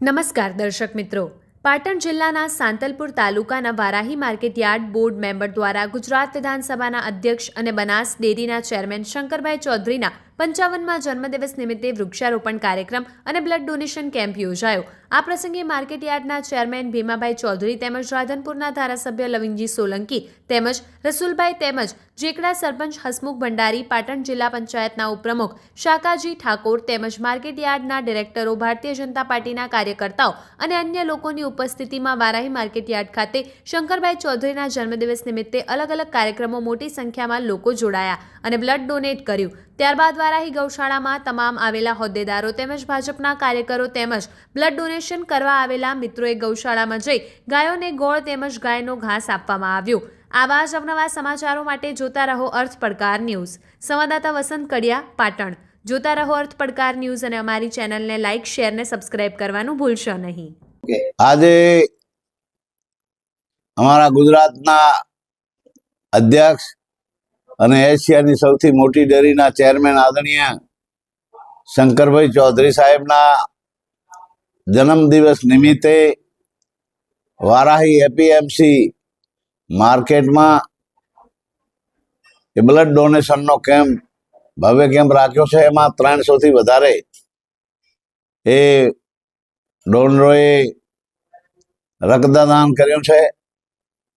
નમસ્કાર દર્શક મિત્રો. પાટણ જિલ્લાના સાંતલપુર તાલુકાના વારાહી માર્કેટયાર્ડ બોર્ડ મેમ્બર દ્વારા ગુજરાત વિધાનસભાના અધ્યક્ષ અને બનાસ ડેરીના ચેરમેન શંકરભાઈ ચૌધરીના પંચાવનમાં જન્મદિવસ નિમિત્તે વૃક્ષારોપણ કાર્યક્રમ અને બ્લડ ડોનેશન કેમ્પ યોજાયો. આ પ્રસંગે માર્કેટયાર્ડના ચેરમેન ભીમાભાઈ ચૌધરી તેમજ રાધનપુરના ધારાસભ્ય લવિંગજી સોલંકી તેમજ રસુલભાઈ તેમજ જેકડા સરપંચ હસમુખ ભંડારી, પાટણ જિલ્લા પંચાયતના ઉપપ્રમુખ શાકાજી ઠાકોર તેમજ માર્કેટયાર્ડના ડિરેક્ટરો, ભારતીય જનતા પાર્ટીના કાર્યકર્તાઓ અને અન્ય લોકોની ઉપસ્થિતિમાં વારાહી માર્કેટયાર્ડ ખાતે શંકરભાઈ ચૌધરીના જન્મદિવસ નિમિત્તે અલગ અલગ કાર્યક્રમો મોટી સંખ્યામાં લોકો જોડાયા અને બ્લડ ડોનેટ કર્યું. ત્યારબાદ વારાહી ગૌશાળામાં તમામ આવેલા હોદ્દેદારો તેમજ ભાજપના કાર્યકરો તેમજ બ્લડ ડોનેશન કરવા આવેલા મિત્રોએ ગૌશાળામાં જઈ ગાયોને ગોળ તેમજ ગાયનો ઘાસ આપવામાં આવ્યો. આવા જ અવનવા સમાચારો માટે જોતા રહો અર્થ પડકાર ન્યૂઝ. સંવાદદાતા વસંત કડિયા, પાટણ. જોતા રહો અર્થ પડકાર ન્યૂઝ અને અમારી ચેનલને લાઇક, શેર ને સબસ્ક્રાઇબ કરવાનું ભૂલશો નહીં. આજે અમારા ગુજરાતના અધ્યક્ષ અને એશિયાની સૌથી મોટી ડેરીના ચેરમેન આદરણીય શંકરભાઈ ચૌધરી સાહેબના જન્મદિવસ નિમિત્તે વારાહી એપીએમસી માર્કેટમાં એ બ્લડ ડોનેશનનો કેમ્પ, ભવ્ય કેમ્પ રાખ્યો છે. એમાં ત્રણસોથી વધારે એ ડોનરોએ રક્તદાન કર્યું છે.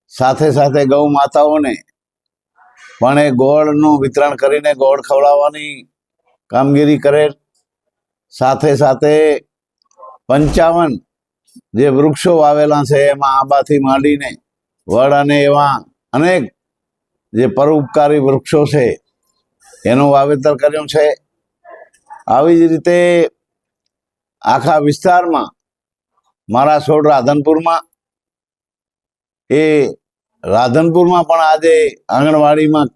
સાથે સાથે ગૌ માતાઓને પણ એ ગોળનું વિતરણ કરીને ગોળ ખવડાવવાની કામગીરી કરેલ સાથે સાથે પંચાવન જે વૃક્ષો વાવેલા છે, એમાં આંબાથી માંડીને વડ અને એવા અનેક જે પરોપકારી વૃક્ષો છે, એનું વાવેતર કર્યું છે. આવી જ રીતે આખા વિસ્તારમાં મારા છોડ રાધનપુરમાં એ રાધનપુરમાં પણ આજે આંગણવાડીમાં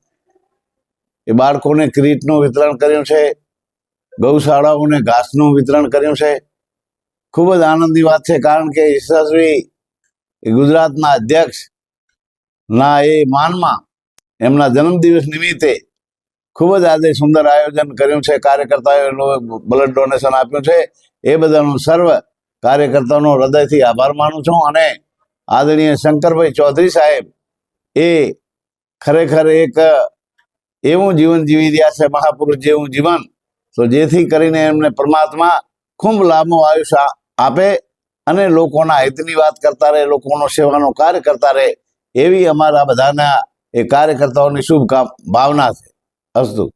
એ બાળકોને ક્રીટનું વિતરણ કર્યું છે, ગૌશાળાઓને ઘાસનું વિતરણ કર્યું છે. ખૂબ જ આનંદની વાત છે, કારણ કે એ ગુજરાતના અધ્યક્ષ ના એ માનમાં એમના જન્મદિવસ નિમિત્તે ખૂબ જ આજે સુંદર આયોજન કર્યું છે, કાર્યકર્તાઓએ બ્લડ ડોનેશન આપ્યું છે. એ બધાનું સર્વ કાર્યકર્તાઓનો હૃદયથી આભાર માનું છું અને આદરણીય શંકરભાઈ ચૌધરી સાહેબ એ ખરેખર એક એવું જીવન જીવી રહ્યા છે, મહાપુરુષ જેવું જીવન. તો જેથી કરીને એમને પરમાત્મા ખૂબ લાંબુ આયુષ્ય આપે અને લોકોના હિતની વાત કરતા રહે, લોકોનો સેવાનો કાર્ય કરતા રહે, એવી અમારા બધાના એ કાર્યકર્તાઓની શુભ ભાવના છે. અસ્તુ.